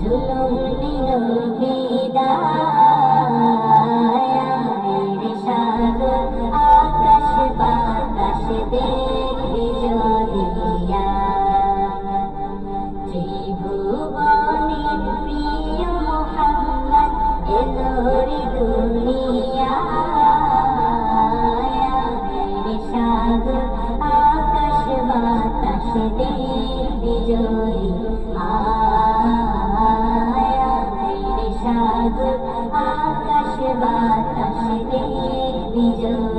জুলুম দিল বিদায় সাগর আকাশ বাতাস দেখি জলিয়া ত্রিভুবনে প্রিয় মোহাম্মদ এলোরি দুনিয়া সাগর আকাশ বাতাস দেখি জলিয়া সাধু আকাশ বাতাস দেবী জয়